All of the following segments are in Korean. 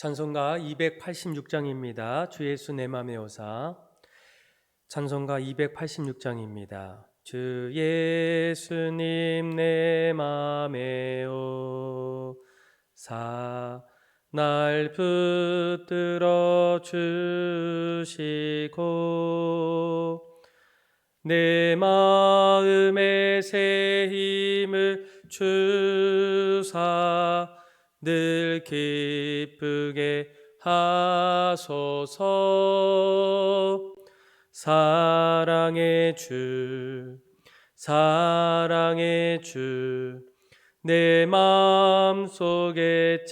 찬송가 286장입니다. 주 예수 내 맘의 오사. 찬송가 286장입니다. 주 예수님 내 맘의 오사 날 붙들어 주시고 내 마음에 새 힘을 주사 늘 기쁘게 하소서. 사랑의 주 사랑의 주 내 마음 속에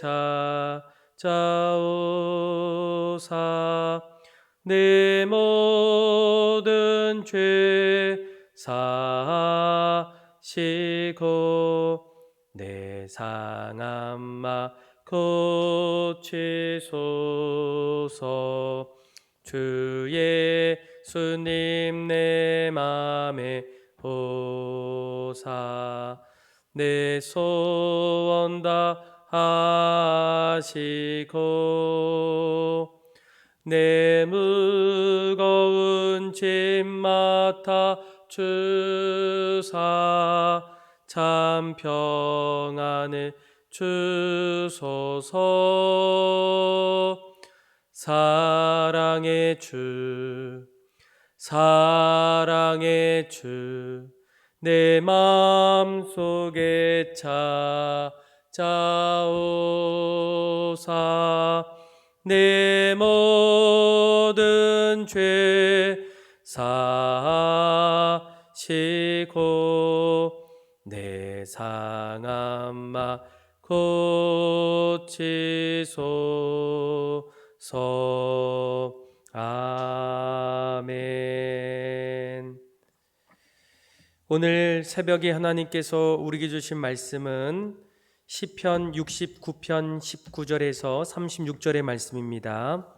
찾아오사. 내 모든 죄 사시고 내 상한 마 고치소서. 주 예수님 내 맘에 보사. 내 소원 다 하시고 내 무거운 짐 맡아 주사 참 평안을 주소서. 사랑의 주 사랑의 주 내 마음속에 찾아오사. 내 모든 죄 사시고 내 상한 마 고치소서 아멘 오늘 새벽에 하나님께서 우리에게 주신 말씀은 시편 69편 19절에서 36절의 말씀입니다.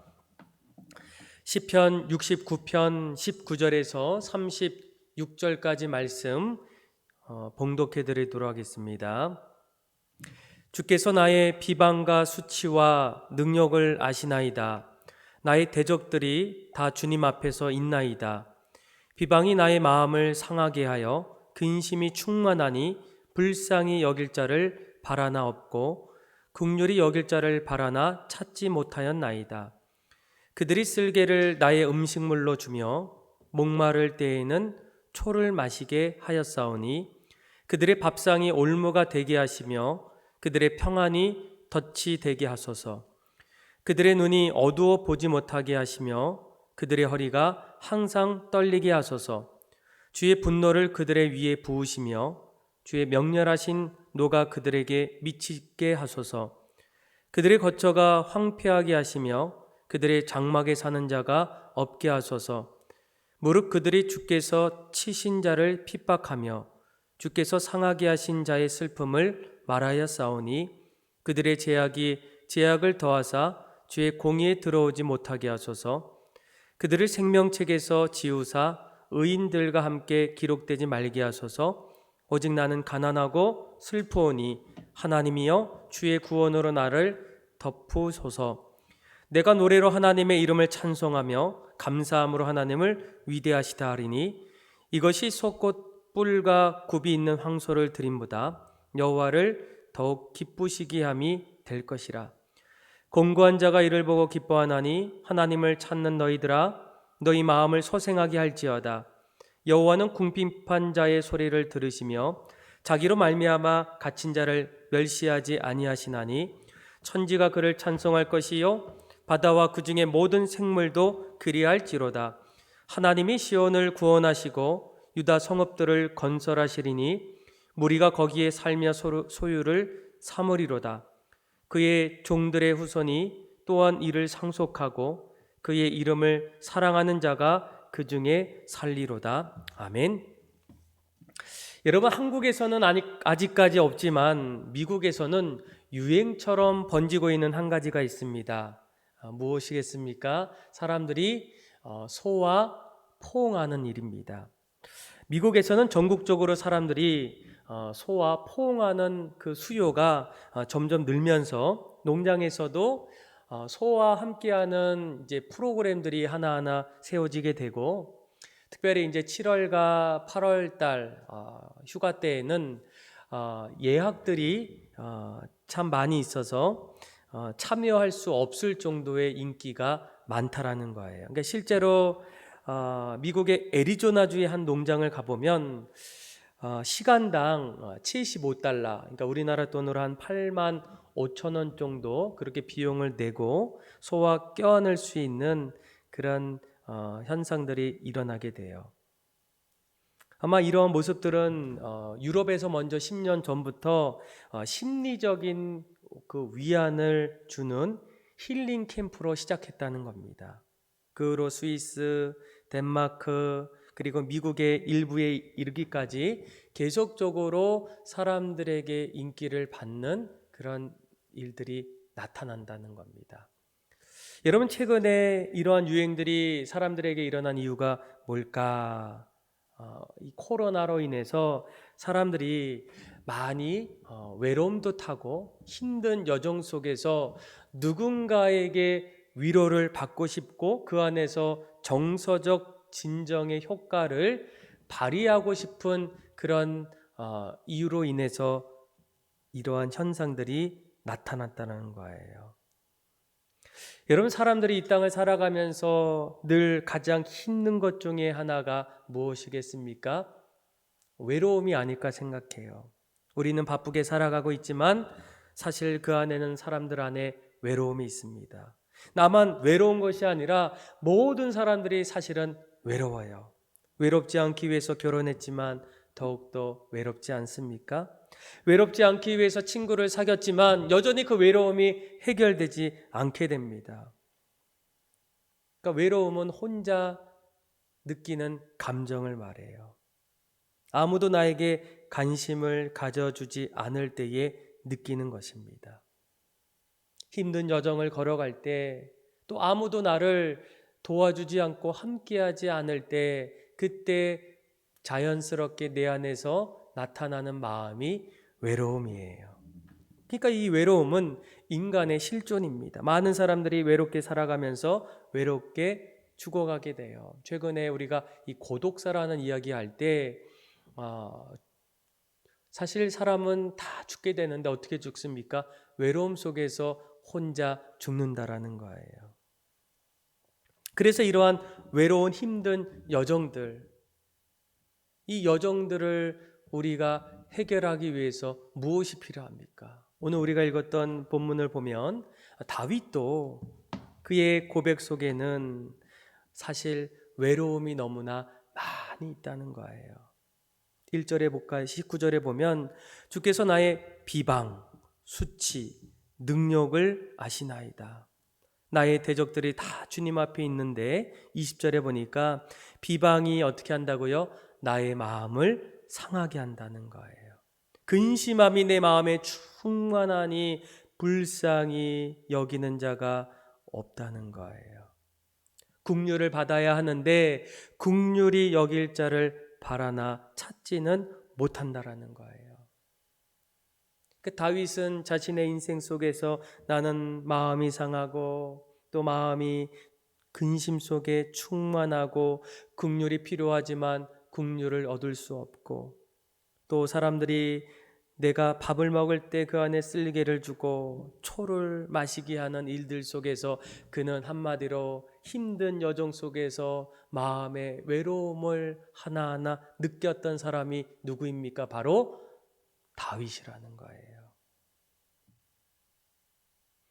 시편 69편 19절에서 36절까지 말씀 어, 봉독해 드리도록 하겠습니다. 주께서 나의 비방과 수치와 능력을 아시나이다. 나의 대적들이 다 주님 앞에서 있나이다. 비방이 나의 마음을 상하게 하여 근심이 충만하니 불쌍히 여길 자를 바라나 없고 국률이 여길 자를 바라나 찾지 못하였나이다. 그들이 쓸개를 나의 음식물로 주며 목마를 때에는 초를 마시게 하였사오니 그들의 밥상이 올무가 되게 하시며 그들의 평안이 덫이 되게 하소서. 그들의 눈이 어두워 보지 못하게 하시며 그들의 허리가 항상 떨리게 하소서. 주의 분노를 그들의 위에 부으시며 주의 명렬하신 노가 그들에게 미치게 하소서. 그들의 거처가 황폐하게 하시며 그들의 장막에 사는 자가 없게 하소서. 무릇 그들이 주께서 치신 자를 핍박하며 주께서 상하게 하신 자의 슬픔을 말하여 싸우니 그들의 제약이 제약을 더하사 주의 공의에 들어오지 못하게 하소서. 그들을 생명책에서 지우사 의인들과 함께 기록되지 말게 하소서. 오직 나는 가난하고 슬프오니 하나님이여 주의 구원으로 나를 덮으소서. 내가 노래로 하나님의 이름을 찬송하며 감사함으로 하나님을 위대하시다 하리니 이것이 속꽃 뿔과 굽이 있는 황소를 드림보다 여호와를 더욱 기쁘시게 함이 될 것이라. 공고한 자가 이를 보고 기뻐하나니 하나님을 찾는 너희들아 너희 마음을 소생하게 할지어다. 여호와는 궁핍한 자의 소리를 들으시며 자기로 말미암아 갇힌 자를 멸시하지 아니하시나니 천지가 그를 찬송할 것이요 바다와 그 중에 모든 생물도 그리할지로다. 하나님이 시온을 구원하시고 유다 성읍들을 건설하시리니 무리가 거기에 살며 소유를 삼으리로다. 그의 종들의 후손이 또한 이를 상속하고 그의 이름을 사랑하는 자가 그 중에 살리로다. 아멘. 여러분 한국에서는 아직까지 없지만 미국에서는 유행처럼 번지고 있는 한 가지가 있습니다. 아, 무엇이겠습니까? 사람들이 어, 소와 포옹하는 일입니다. 미국에서는 전국적으로 사람들이 어, 소와 포옹하는 그 수요가 어, 점점 늘면서 농장에서도 어, 소와 함께하는 이제 프로그램들이 하나하나 세워지게 되고 특별히 이제 7월과 8월 달 어, 휴가 때에는 어, 예약들이 어, 참 많이 있어서 어, 참여할 수 없을 정도의 인기가 많다라는 거예요. 그러니까 실제로 어, 미국의 애리조나주의 한 농장을 가보면 어, 시간당 어, 75달러, 그러니까 우리나라 돈으로 한 8만 5천 원 정도 그렇게 비용을 내고 소와 껴안을 수 있는 그런 어, 현상들이 일어나게 돼요. 아마 이러한 모습들은 어, 유럽에서 먼저 10년 전부터 어, 심리적인 그 위안을 주는 힐링 캠프로 시작했다는 겁니다. 그 후로 스위스, 덴마크, 그리고 미국의 일부에 이르기까지 계속적으로 사람들에게 인기를 받는 그런 일들이 나타난다는 겁니다. 여러분 최근에 이러한 유행들이 사람들에게 일어난 이유가 뭘까? 어, 이 코로나로 인해서 사람들이 많이 어, 외로움도 타고 힘든 여정 속에서 누군가에게 위로를 받고 싶고 그 안에서 정서적 진정의 효과를 발휘하고 싶은 그런 어, 이유로 인해서 이러한 현상들이 나타났다는 거예요. 여러분 사람들이 이 땅을 살아가면서 늘 가장 힘든 것 중에 하나가 무엇이겠습니까? 외로움이 아닐까 생각해요. 우리는 바쁘게 살아가고 있지만 사실 그 안에는 사람들 안에 외로움이 있습니다. 나만 외로운 것이 아니라 모든 사람들이 사실은 외로워요. 외롭지 않기 위해서 결혼했지만 더욱더 외롭지 않습니까? 외롭지 않기 위해서 친구를 사귀었지만 여전히 그 외로움이 해결되지 않게 됩니다. 그러니까 외로움은 혼자 느끼는 감정을 말해요. 아무도 나에게 관심을 가져주지 않을 때에 느끼는 것입니다. 힘든 여정을 걸어갈 때 또 아무도 나를 도와주지 않고 함께하지 않을 때 그때 자연스럽게 내 안에서 나타나는 마음이 외로움이에요. 그러니까 이 외로움은 인간의 실존입니다. 많은 사람들이 외롭게 살아가면서 외롭게 죽어가게 돼요. 최근에 우리가 이 고독사라는 이야기 할 때 어, 사실 사람은 다 죽게 되는데 어떻게 죽습니까? 외로움 속에서 혼자 죽는다라는 거예요. 그래서 이러한 외로운 힘든 여정들, 이 여정들을 우리가 해결하기 위해서 무엇이 필요합니까? 오늘 우리가 읽었던 본문을 보면 다윗도 그의 고백 속에는 사실 외로움이 너무나 많이 있다는 거예요. 1절에 볼까요? 19절에 보면 주께서 나의 비방, 수치, 능력을 아시나이다. 나의 대적들이 다 주님 앞에 있는데 20절에 보니까 비방이 어떻게 한다고요? 나의 마음을 상하게 한다는 거예요. 근심함이 내 마음에 충만하니 불쌍히 여기는 자가 없다는 거예요. 국률을 받아야 하는데 국률이 여길 자를 바라나 찾지는 못한다라는 거예요. 그 다윗은 자신의 인생 속에서 나는 마음이 상하고 또 마음이 근심 속에 충만하고 국률이 필요하지만 국률을 얻을 수 없고 또 사람들이 내가 밥을 먹을 때 그 안에 쓸개를 주고 초를 마시게 하는 일들 속에서 그는 한마디로 힘든 여정 속에서 마음의 외로움을 하나하나 느꼈던 사람이 누구입니까? 바로 다윗이라는 거예요.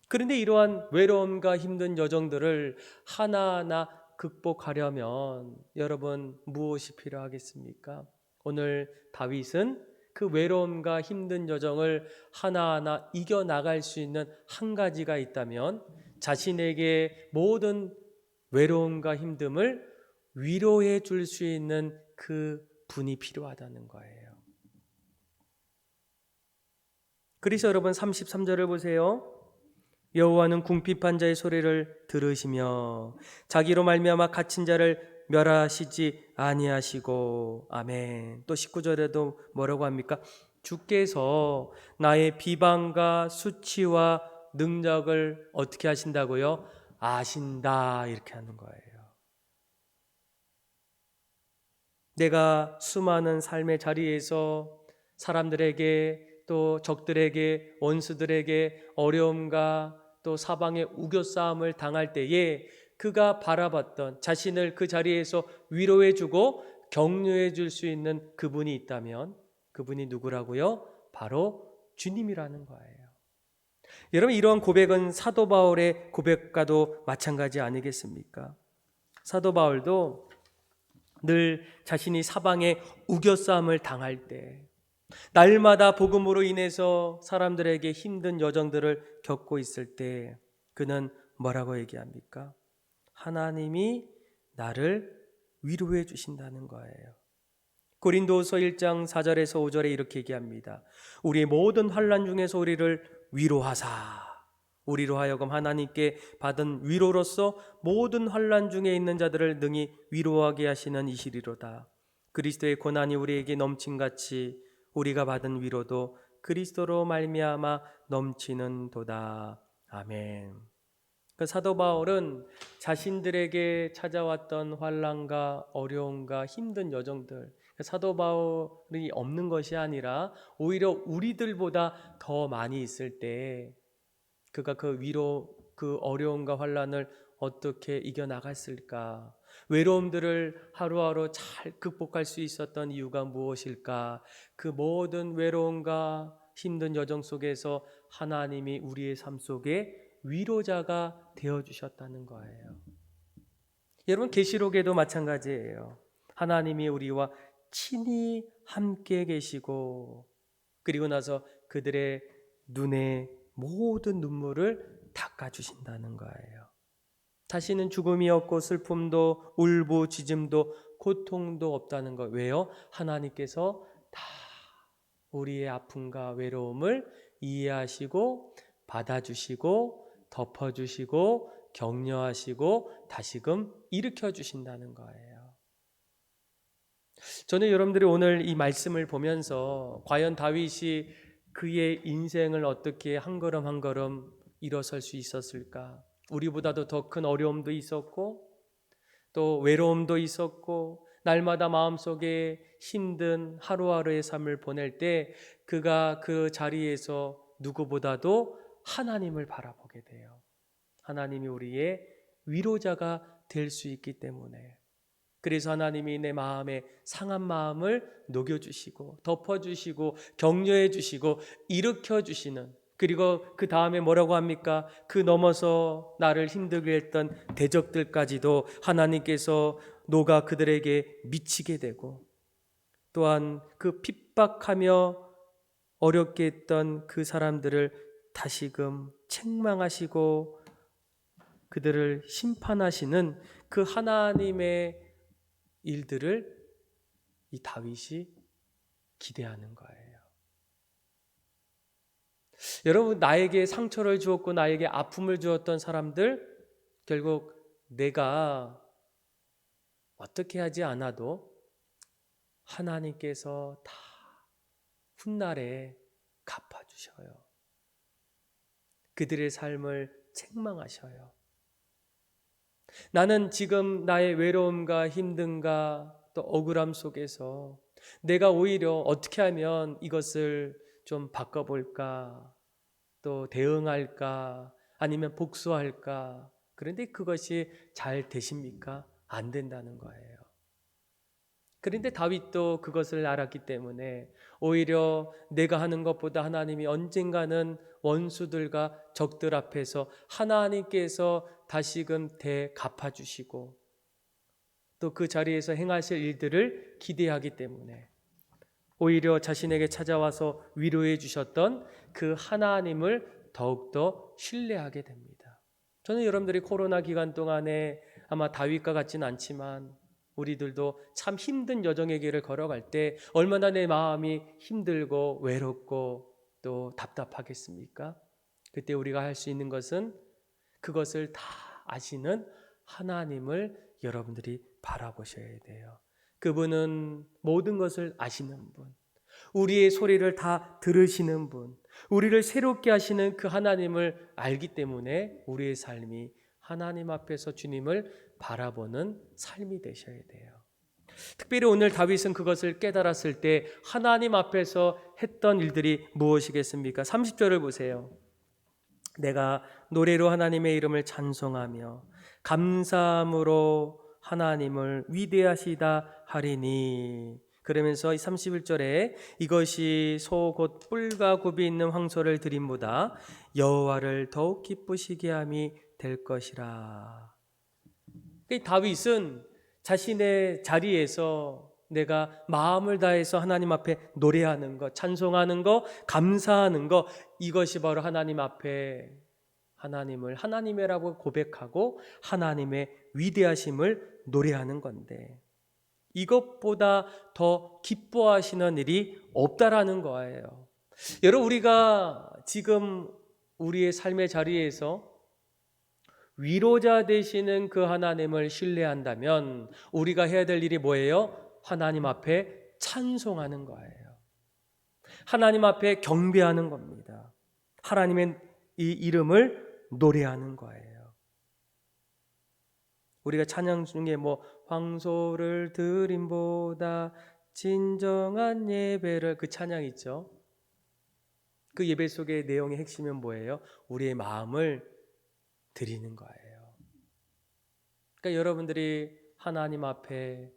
그런데 이러한 외로움과 힘든 여정들을 하나하나 극복하려면 여러분 무엇이 필요하겠습니까? 오늘 다윗은 그 외로움과 힘든 여정을 하나하나 이겨나갈 수 있는 한 가지가 있다면 자신에게 모든 외로움과 힘듦을 위로해 줄 수 있는 그 분이 필요하다는 거예요. 그래서 여러분 33절을 보세요. 여호와는 궁핍한 자의 소리를 들으시며 자기로 말미암아 갇힌 자를 멸하시지 아니하시고 아멘. 또 19절에도 뭐라고 합니까? 주께서 나의 비방과 수치와 능력을 어떻게 하신다고요? 아신다 이렇게 하는 거예요. 내가 수많은 삶의 자리에서 사람들에게 또 적들에게 원수들에게 어려움과 또 사방의 우겨싸움을 당할 때에 그가 바라봤던 자신을 그 자리에서 위로해 주고 격려해 줄 수 있는 그분이 있다면 그분이 누구라고요? 바로 주님이라는 거예요. 여러분 이러한 고백은 사도 바울의 고백과도 마찬가지 아니겠습니까? 사도 바울도 늘 자신이 사방에 우겨싸움을 당할 때 날마다 복음으로 인해서 사람들에게 힘든 여정들을 겪고 있을 때 그는 뭐라고 얘기합니까? 하나님이 나를 위로해 주신다는 거예요. 고린도서 1장 4절에서 5절에 이렇게 얘기합니다. 우리의 모든 환란 중에서 우리를 위로하사 우리로 하여금 하나님께 받은 위로로서 모든 환란 중에 있는 자들을 능히 위로하게 하시는 이시리로다. 그리스도의 고난이 우리에게 넘친 같이 우리가 받은 위로도 그리스도로 말미암아 넘치는 도다. 아멘. 그 사도 바울은 자신들에게 찾아왔던 환란과 어려움과 힘든 여정들 그 사도 바울이 없는 것이 아니라 오히려 우리들보다 더 많이 있을 때 그가 그 위로 그 어려움과 환란을 어떻게 이겨 나갔을까? 외로움들을 하루하루 잘 극복할 수 있었던 이유가 무엇일까? 그 모든 외로움과 힘든 여정 속에서 하나님이 우리의 삶 속에 위로자가 되어 주셨다는 거예요. 여러분 계시록에도 마찬가지예요. 하나님이 우리와 친히 함께 계시고 그리고 나서 그들의 눈에 모든 눈물을 닦아 주신다는 거예요. 다시는 죽음이 없고 슬픔도 울부짖음도 고통도 없다는 거. 왜요? 하나님께서 다 우리의 아픔과 외로움을 이해하시고 받아주시고 덮어주시고 격려하시고 다시금 일으켜 주신다는 거예요. 저는 여러분들이 오늘 이 말씀을 보면서 과연 다윗이 그의 인생을 어떻게 한 걸음 한 걸음 일어설 수 있었을까? 우리보다도 더 큰 어려움도 있었고 또 외로움도 있었고 날마다 마음속에 힘든 하루하루의 삶을 보낼 때 그가 그 자리에서 누구보다도 하나님을 바라보게 돼요. 하나님이 우리의 위로자가 될 수 있기 때문에 그래서 하나님이 내 마음에 상한 마음을 녹여주시고 덮어주시고 격려해주시고 일으켜주시는 그리고 그 다음에 뭐라고 합니까? 그 넘어서 나를 힘들게 했던 대적들까지도 하나님께서 노가 그들에게 미치게 되고 또한 그 핍박하며 어렵게 했던 그 사람들을 다시금 책망하시고 그들을 심판하시는 그 하나님의 일들을 이 다윗이 기대하는 거예요. 여러분, 나에게 상처를 주었고 나에게 아픔을 주었던 사람들, 결국 내가 어떻게 하지 않아도 하나님께서 다 훗날에 갚아 주셔요. 그들의 삶을 책망하셔요. 나는 지금 나의 외로움과 힘든가 또 억울함 속에서 내가 오히려 어떻게 하면 이것을 좀 바꿔볼까 또 대응할까 아니면 복수할까 그런데 그것이 잘 되십니까? 안 된다는 거예요. 그런데 다윗도 그것을 알았기 때문에 오히려 내가 하는 것보다 하나님이 언젠가는 원수들과 적들 앞에서 하나님께서 다시금 대 갚아주시고 또 그 자리에서 행하실 일들을 기대하기 때문에 오히려 자신에게 찾아와서 위로해 주셨던 그 하나님을 더욱더 신뢰하게 됩니다. 저는 여러분들이 코로나 기간 동안에 아마 다윗과 같지는 않지만 우리들도 참 힘든 여정의 길을 걸어갈 때 얼마나 내 마음이 힘들고 외롭고 또 답답하겠습니까? 그때 우리가 할 수 있는 것은 그것을 다 아시는 하나님을 여러분들이 바라보셔야 돼요. 그분은 모든 것을 아시는 분, 우리의 소리를 다 들으시는 분, 우리를 새롭게 하시는 그 하나님을 알기 때문에 우리의 삶이 하나님 앞에서 주님을 바라보는 삶이 되셔야 돼요. 특별히 오늘 다윗은 그것을 깨달았을 때 하나님 앞에서 했던 일들이 무엇이겠습니까? 30절을 보세요. 내가 노래로 하나님의 이름을 찬송하며 감사함으로 하나님을 위대하시다 하리니 그러면서 31절에 이것이 소 곧 뿔과 굽이 있는 황소를 드림보다 여호와를 더욱 기쁘시게 함이 될 것이라. 그 다윗은 자신의 자리에서 내가 마음을 다해서 하나님 앞에 노래하는 것, 찬송하는 것, 감사하는 것 이것이 바로 하나님 앞에 하나님을 하나님이라고 고백하고 하나님의 위대하심을 노래하는 건데 이것보다 더 기뻐하시는 일이 없다라는 거예요. 여러분 우리가 지금 우리의 삶의 자리에서 위로자 되시는 그 하나님을 신뢰한다면 우리가 해야 될 일이 뭐예요? 하나님 앞에 찬송하는 거예요. 하나님 앞에 경배하는 겁니다. 하나님의 이 이름을 노래하는 거예요. 우리가 찬양 중에 뭐 황소를 드림보다 진정한 예배를 그 찬양 있죠. 그 예배 속의 내용의 핵심은 뭐예요? 우리의 마음을 드리는 거예요. 그러니까 여러분들이 하나님 앞에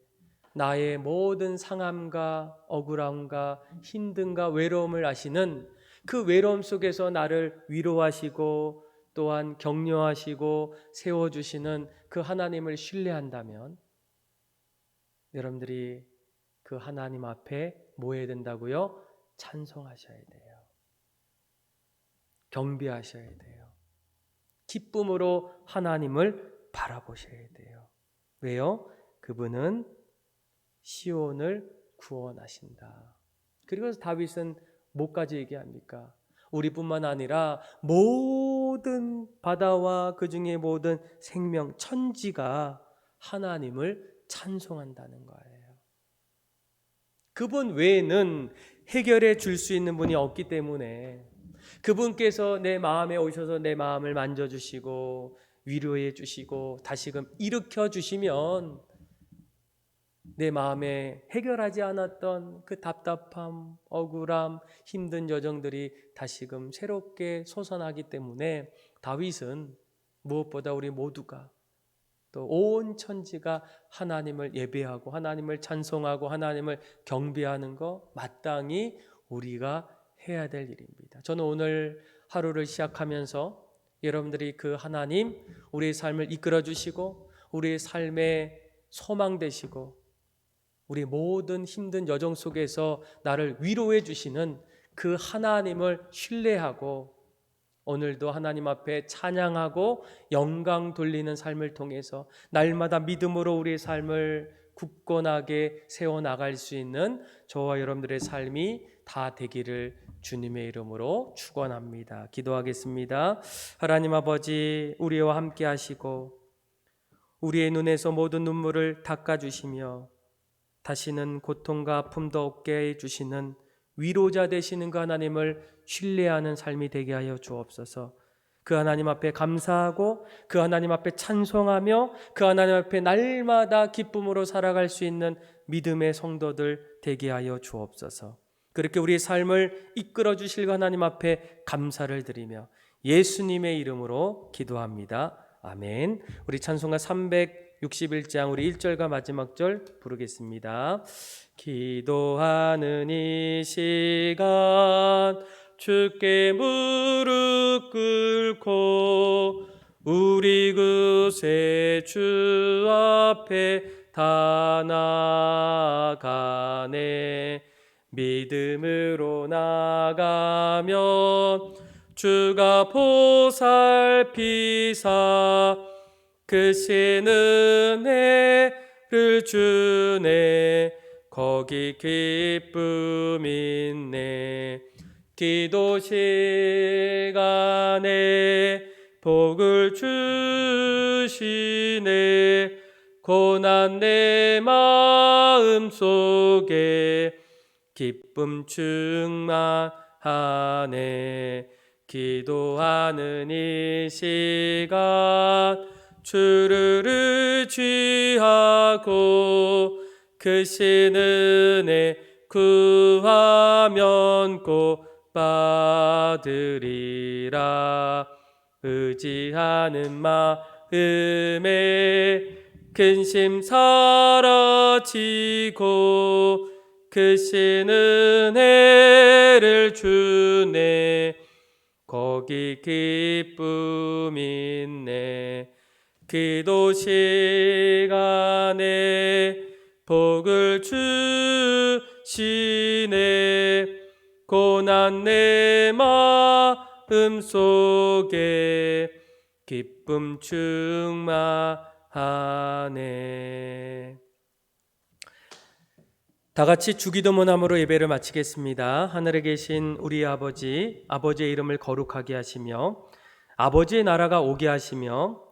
나의 모든 상함과 억울함과 힘듦과 외로움을 아시는 그 외로움 속에서 나를 위로하시고 또한 격려하시고 세워주시는 그 하나님을 신뢰한다면 여러분들이 그 하나님 앞에 뭐 해야 된다고요? 찬송하셔야 돼요. 경배하셔야 돼요. 기쁨으로 하나님을 바라보셔야 돼요. 왜요? 그분은 시온을 구원하신다. 그리고 다윗은 뭐까지 얘기합니까? 우리뿐만 아니라 모든 바다와 그 중에 모든 생명 천지가 하나님을 찬송한다는 거예요. 그분 외에는 해결해 줄 수 있는 분이 없기 때문에 그분께서 내 마음에 오셔서 내 마음을 만져주시고 위로해 주시고 다시금 일으켜 주시면 내 마음에 해결하지 않았던 그 답답함, 억울함, 힘든 여정들이 다시금 새롭게 솟아나기 때문에 다윗은 무엇보다 우리 모두가 또 온 천지가 하나님을 예배하고 하나님을 찬송하고 하나님을 경배하는 거 마땅히 우리가 해야 될 일입니다. 저는 오늘 하루를 시작하면서 여러분들이 그 하나님 우리의 삶을 이끌어 주시고 우리의 삶의 소망 되시고 우리 모든 힘든 여정 속에서 나를 위로해 주시는 그 하나님을 신뢰하고 오늘도 하나님 앞에 찬양하고 영광 돌리는 삶을 통해서 날마다 믿음으로 우리의 삶을 굳건하게 세워 나갈 수 있는 저와 여러분들의 삶이 다 되기를 주님의 이름으로 축원합니다. 기도하겠습니다. 하나님 아버지 우리와 함께 하시고 우리의 눈에서 모든 눈물을 닦아 주시며 다시는 고통과 아픔도 없게 해 주시는 위로자 되시는 그 하나님을 신뢰하는 삶이 되게 하여 주옵소서. 그 하나님 앞에 감사하고 그 하나님 앞에 찬송하며 그 하나님 앞에 날마다 기쁨으로 살아갈 수 있는 믿음의 성도들 되게 하여 주옵소서. 그렇게 우리의 삶을 이끌어 주실 하나님 앞에 감사를 드리며 예수님의 이름으로 기도합니다. 아멘. 우리 찬송가 361장 우리 1절과 마지막 절 부르겠습니다. 기도하는 이 시간 주께 무릎 꿇고 우리 그새 주 앞에 다 나가네 믿음으로 나가면 주가 보살피사 그 신은 은혜를 주네. 거기 기쁨 있네. 기도 시간에 복을 주시네. 고난 내 마음 속에 기쁨 충만하네 하네. 기도하는 이 시간 주를 취하고 그 신은 혜 구하면 꼭 받으리라. 의지하는 마음에 근심 사라지고 그 신은혜를 주네. 거기 기쁨 있네 기도 시간에 복을 주시네 고난 내 마음 속에 기쁨 충만하네 다 같이 주기도문함으로 예배를 마치겠습니다. 하늘에 계신 우리 아버지, 아버지의 이름을 거룩하게 하시며 아버지의 나라가 오게 하시며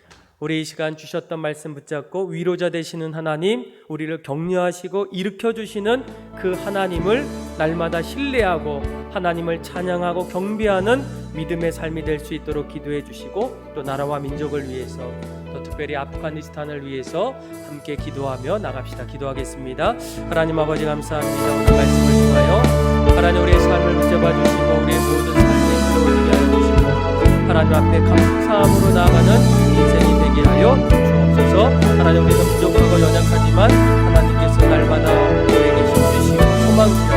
우리 이 시간 주셨던 말씀 붙잡고 위로자 되시는 하나님, 우리를 격려하시고 일으켜 주시는 그 하나님을 날마다 신뢰하고 하나님을 찬양하고 경배하는 믿음의 삶이 될 수 있도록 기도해 주시고 또 나라와 민족을 위해서 또 특별히 아프가니스탄을 위해서 함께 기도하며 나갑시다. 기도하겠습니다. 하나님 아버지 감사합니다. 오늘 말씀을 통하여 하나님 우리의 삶을 붙잡아 주시고 우리의 모든 삶에 들어오게 하여 주시고 하나님 앞에 인생이 되게 하여 주옵소서. 하나님 우리가 부족하고 연약하지만 하나님께서 날마다 우리에게 힘주시고 소망